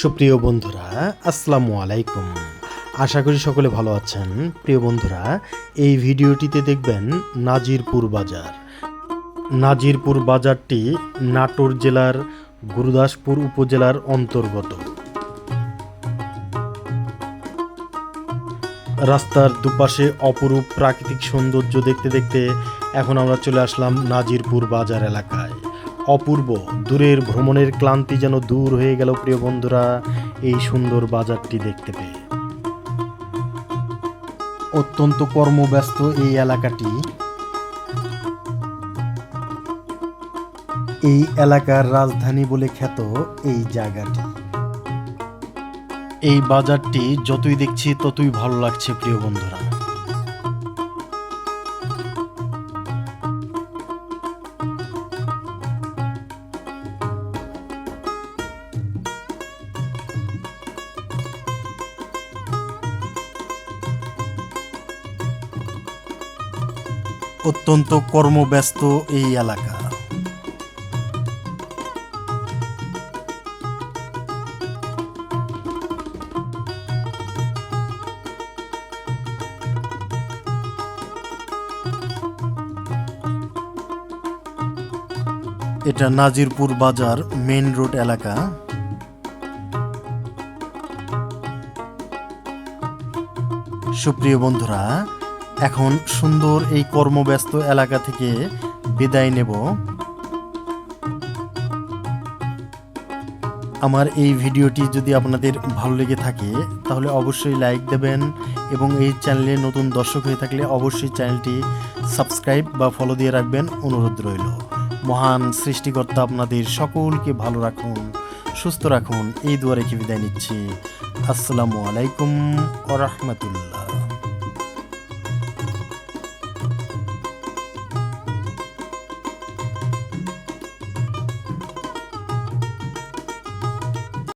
সুপ্রিয় বন্ধুরা, আসসালামু আলাইকুম। আশা করি সকলে ভালো আছেন। প্রিয় বন্ধুরা, এই ভিডিওটিতে দেখবেন নাজিরপুর বাজার। নাজিরপুর বাজারটি নাটোর জেলার গুরুদাসপুর উপজেলার অন্তর্গত। রাস্তার দুপাশে অপরূপ প্রাকৃতিক সৌন্দর্য দেখতে দেখতে এখন আমরা চলে আসলাম নাজিরপুর বাজার এলাকায়। অপূর্ব, দূরের ভ্রমণের ক্লান্তি যেন দূর হয়ে গেল প্রিয় বন্ধুরা, এই সুন্দর বাজারটি দেখতে পেয়ে। অত্যন্ত কর্মব্যস্ত এই এলাকাটি। এই এলাকার রাজধানী বলে খ্যাত এই জায়গাটি। এই বাজারটি যতই দেখছি ততই ভালো লাগছে প্রিয় বন্ধুরা। অত্যন্ত কর্মব্যস্ত এই এলাকা। এটা নাজিরপুর বাজার মেন রোড এলাকা। সুপ্রিয় বন্ধুরা এখন সুন্দর এই কর্মব্যস্ত এলাকা থেকে বিদায় নেব। আমার এই ভিডিওটি যদি আপনাদের ভালো লেগে থাকে, তাহলে অবশ্যই লাইক দেবেন এবং এই চ্যানেলে নতুন দর্শক হয়ে থাকলে অবশ্যই চ্যানেলটি সাবস্ক্রাইব বা ফলো দিয়ে রাখবেন। অনুরোধ রইল। মহান সৃষ্টিকর্তা আপনাদের সকলকে ভালো রাখুন, সুস্থ রাখুন। এই দুয়ারে কি বিদায় নিচ্ছি। আসসালামু আলাইকুম ওরহমতুল্লাহ